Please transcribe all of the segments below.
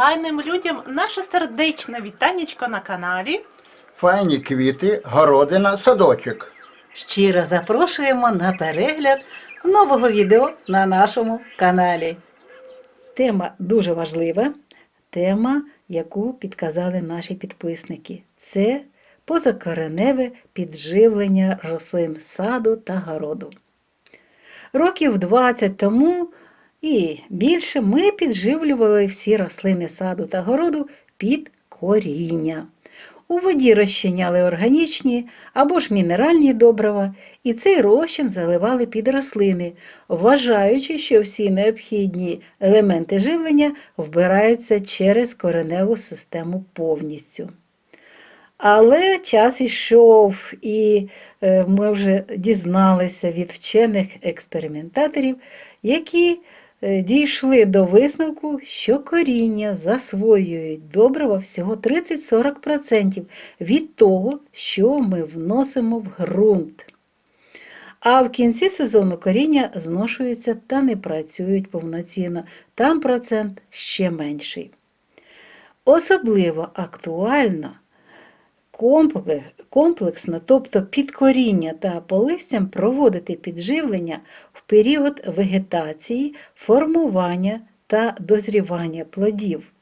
файним людям наше сердечне вітанечко на каналі. Файні квіти, городина, садочок. Щиро запрошуємо на перегляд нового відео на нашому каналі. Тема дуже важлива, тема, яку підказали наші підписники. Це позакореневе підживлення рослин саду та городу. Років 20 тому і більше ми підживлювали всі рослини саду та городу під коріння. У воді розчиняли органічні або ж мінеральні добрива, і цей розчин заливали під рослини, вважаючи, що всі необхідні елементи живлення вбираються через кореневу систему повністю. Але час ішов, і е, ми вже дізналися від вчених експериментаторів, які дійшли до висновку, що коріння засвоюють добрива всього 30-40% від того, що ми вносимо в ґрунт. А в кінці сезону коріння зношуються та не працюють повноцінно. Там процент ще менший. Особливо актуально комплексно, тобто під коріння та по листям проводити підживлення в період вегетації, формування та дозрівання плодів.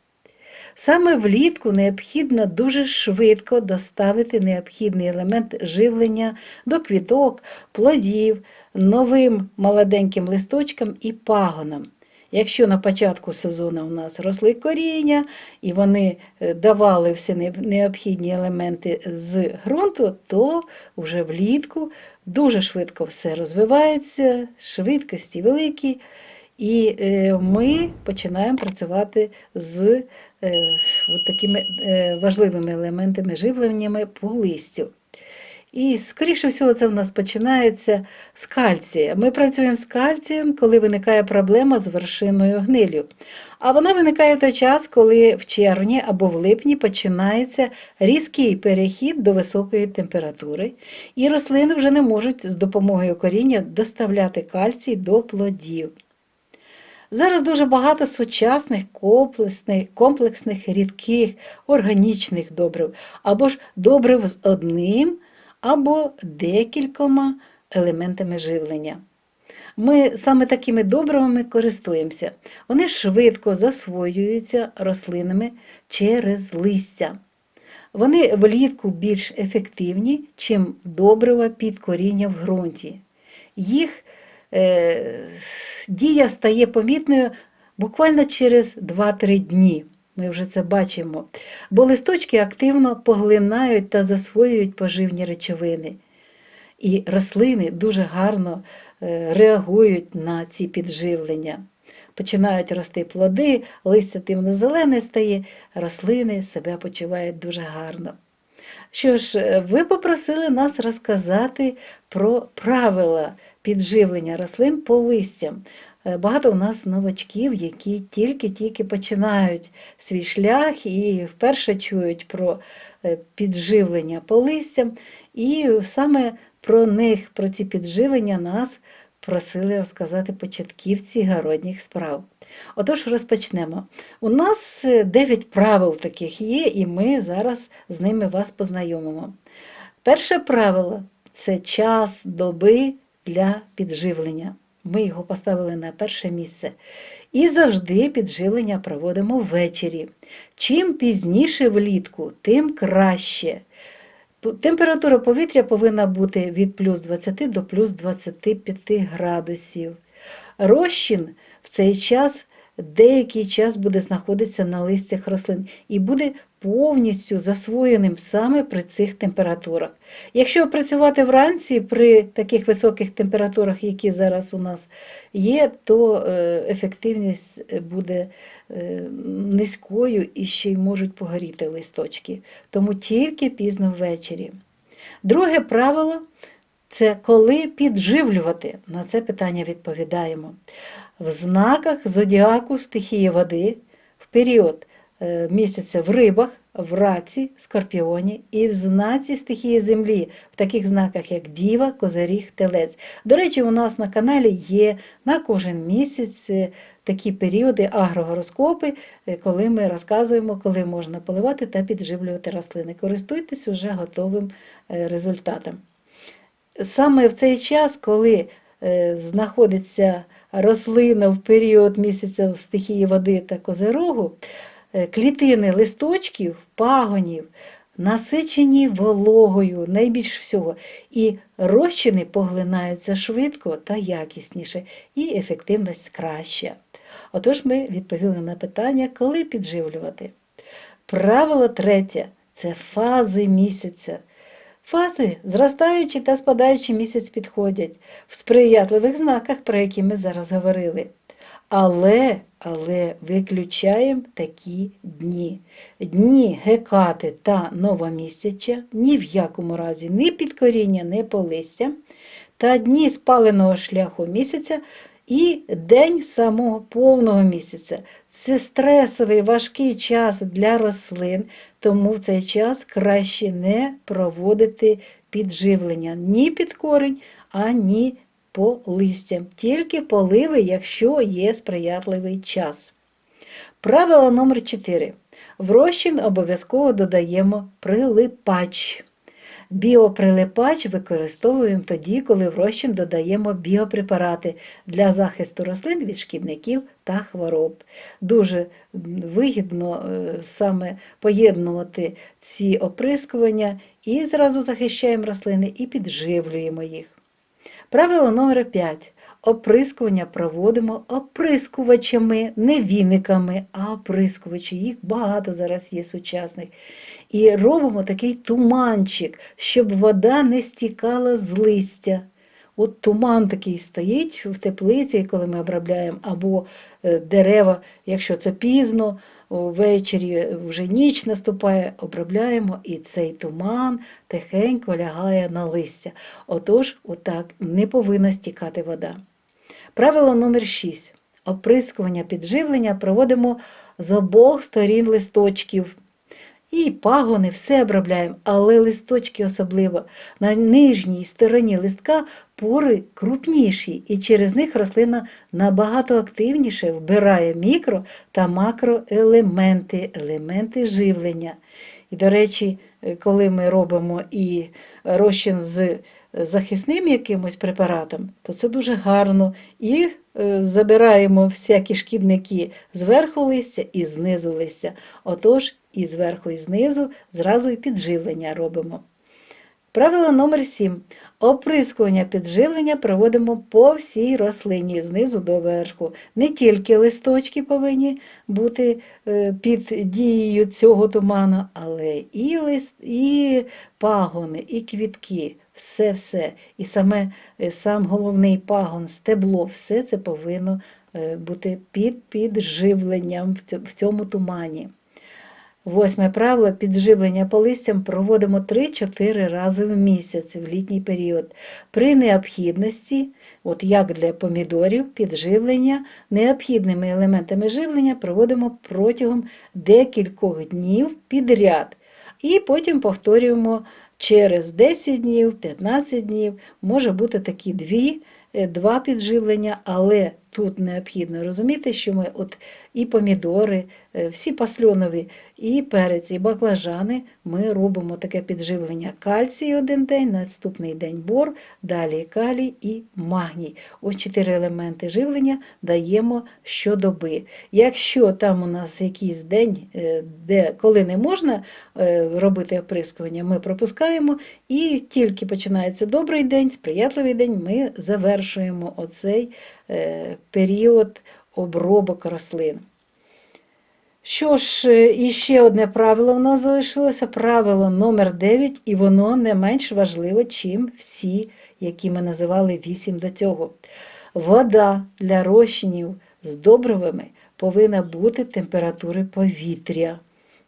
Саме влітку необхідно дуже швидко доставити необхідний елемент живлення до квіток, плодів, новим молоденьким листочкам і пагонам. Якщо на початку сезону у нас росли коріння і вони е, давали всі необхідні елементи з ґрунту, то вже влітку дуже швидко все розвивається, швидкості великі, і е, ми починаємо працювати з е, такими важливими елементами живленнями по листю. І, скоріше всього, це в нас починається з кальція. Ми працюємо з кальцієм, коли виникає проблема з вершиною гнилю. А вона виникає в той час, коли в червні або в липні починається різкий перехід до високої температури, і рослини вже не можуть з допомогою коріння доставляти кальцій до плодів. Зараз дуже багато сучасних комплексних, рідких органічних добрив, або ж добрив з одним або декількома елементами живлення. Ми саме такими добривами користуємося. Вони швидко засвоюються рослинами через листя. Вони влітку більш ефективні, чим добрива під коріння в ґрунті. Їх е, дія стає помітною буквально через 2-3 дні. Ми вже це бачимо. Бо листочки активно поглинають та засвоюють поживні речовини. І рослини дуже гарно е, реагують на ці підживлення. Починають рости плоди, листя темно-зелене стає, рослини себе почувають дуже гарно. Що ж, е, ви попросили нас розказати про правила підживлення рослин по листям. Е, Багато у нас новачків, які тільки-тільки починають свій шлях і вперше чують про е, підживлення по листям. І саме про них, про ці підживлення нас просили розказати початківці городніх справ. Отож, розпочнемо. У нас 9 правил таких є, і ми зараз з ними вас познайомимо. Перше правило це час доби для підживлення. Ми його поставили на перше місце. І завжди підживлення проводимо ввечері. Чим пізніше влітку, тим краще. Температура повітря повинна бути від плюс 20 до плюс 25 градусів. Розчин в цей час деякий час буде знаходитися на листях рослин і буде повністю засвоєним саме при цих температурах. Якщо працювати вранці при таких високих температурах, які зараз у нас є, то е, ефективність буде е, низькою і ще й можуть погоріти листочки. Тому тільки пізно ввечері. Друге правило це коли підживлювати. На це питання відповідаємо. В знаках зодіаку стихії води в період е, місяця в рибах, в раці, скорпіоні і в знаці стихії землі, в таких знаках, як Діва, Козиріг, Телець. До речі, у нас на каналі є на кожен місяць е, такі періоди агрогороскопи, е, коли ми розказуємо, коли можна поливати та підживлювати рослини. Користуйтесь уже готовим е, результатом. Саме в цей час, коли е, знаходиться рослина в період місяця в стихії води та козирогу, е, клітини листочків, пагонів насичені вологою найбільш всього, і розчини поглинаються швидко та якісніше, і ефективність краща. Отож, ми відповіли на питання, коли підживлювати. Правило третє це фази місяця. Фази, зростаючий та спадаючий місяць підходять в сприятливих знаках, про які ми зараз говорили. Але, але виключаємо такі дні. Дні гекати та новомісяча, ні в якому разі ні підкоріння, ні полистя, та дні спаленого шляху місяця і день самого повного місяця. Це стресовий важкий час для рослин, тому в цей час краще не проводити підживлення ні під корінь, ані по листям. Тільки поливи, якщо є сприятливий час. Правило номер 4. В розчин обов'язково додаємо прилипач. Біоприлипач використовуємо тоді, коли в розчин додаємо біопрепарати для захисту рослин від шкідників та хвороб. Дуже вигідно е, саме поєднувати ці оприскування і зразу захищаємо рослини і підживлюємо їх. Правило номер 5. Оприскування проводимо оприскувачами, не віниками, а оприскувачі. Їх багато зараз є сучасних. І робимо такий туманчик, щоб вода не стікала з листя. От туман такий стоїть в теплиці, коли ми обробляємо, або е, дерева, якщо це пізно, ввечері вже ніч наступає, обробляємо, і цей туман тихенько лягає на листя. Отож, отак не повинна стікати вода. Правило номер 6. Оприскування підживлення проводимо з обох сторін листочків. І пагони все обробляємо, але листочки особливо. На нижній стороні листка пори крупніші, і через них рослина набагато активніше вбирає мікро та макроелементи, елементи живлення. І, до речі, коли ми робимо і розчин з захисним якимось препаратом, то це дуже гарно. І е, забираємо всякі шкідники зверху листя і знизу листя. Отож, і зверху, і знизу зразу і підживлення робимо. Правило номер 7. Оприскування підживлення проводимо по всій рослині знизу до верху. Не тільки листочки повинні бути е, під дією цього туману, але і лист, і пагони, і квітки, все-все. І саме е, сам головний пагон, стебло, все це повинно е, бути під підживленням в цьому тумані. Восьме правило підживлення по листям проводимо 3-4 рази в місяць в літній період. При необхідності, от як для помідорів, підживлення необхідними елементами живлення проводимо протягом декількох днів підряд. І потім повторюємо через 10 днів, 15 днів, може бути такі дві, е, два підживлення, але тут необхідно розуміти, що ми от і помідори, е, всі пасльонові, і перець, і баклажани ми робимо таке підживлення кальцій один день, наступний день бор, далі калій і магній. Ось чотири елементи живлення даємо щодоби. Якщо там у нас якийсь день, е, де, коли не можна е, робити оприскування, ми пропускаємо, і тільки починається добрий день, сприятливий день, ми завершуємо оцей період обробок рослин. Що ж, е, і ще одне правило в нас залишилося правило номер 9, і воно не менш важливе, чим всі, які ми називали 8 до цього. Вода для розчинів з добривами повинна бути температури повітря.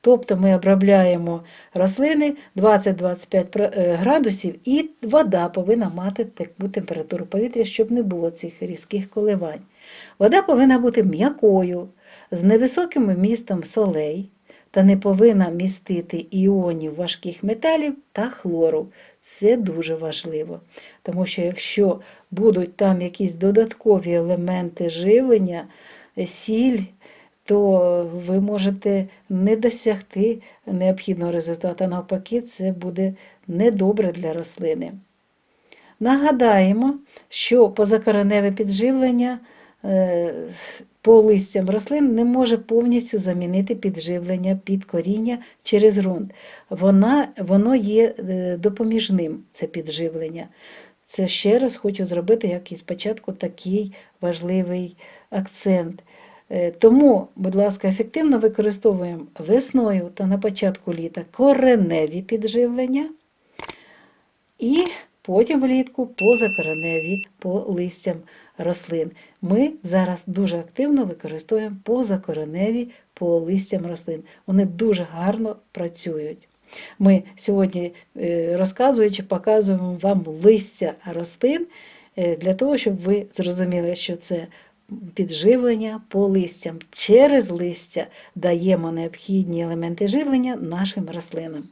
Тобто ми обробляємо рослини 20-25 е, градусів, і вода повинна мати таку температуру повітря, щоб не було цих різких коливань. Вода повинна бути м'якою, з невисоким вмістом солей, та не повинна містити іонів важких металів та хлору. Це дуже важливо, тому що якщо будуть там якісь додаткові елементи живлення, сіль, то ви можете не досягти необхідного результату. Навпаки, це буде недобре для рослини. Нагадаємо, що позакореневе підживлення е, по листям рослин не може повністю замінити підживлення під коріння через ґрунт. Вона, воно є е, допоміжним, це підживлення. Це ще раз хочу зробити, як і спочатку, такий важливий акцент. Е, Тому, будь ласка, ефективно використовуємо весною та на початку літа кореневі підживлення і потім влітку позакореневі по листям рослин. Ми зараз дуже активно використовуємо позакореневі по листям рослин. Вони дуже гарно працюють. Ми сьогодні, е, розказуючи, показуємо вам листя рослин е, для того, щоб ви зрозуміли, що це підживлення по листям. Через листя даємо необхідні елементи живлення нашим рослинам.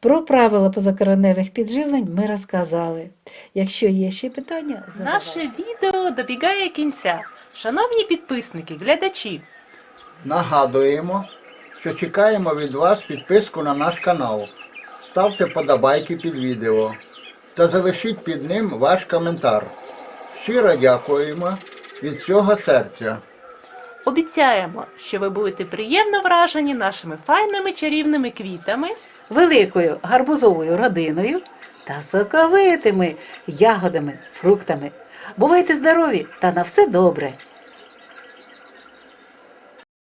Про правила позакореневих підживлень ми розказали. Якщо є ще питання, задавайте. Наше відео добігає кінця. Шановні підписники, глядачі, Нагадуємо, що чекаємо від вас підписку на наш канал. Ставте подобайки під відео та залишіть під ним ваш коментар. Щиро дякуємо від всього серця. обіцяємо, що ви будете приємно вражені нашими файними чарівними квітами. великою гарбузовою родиною та соковитими ягодами, фруктами. Бувайте здорові та на все добре!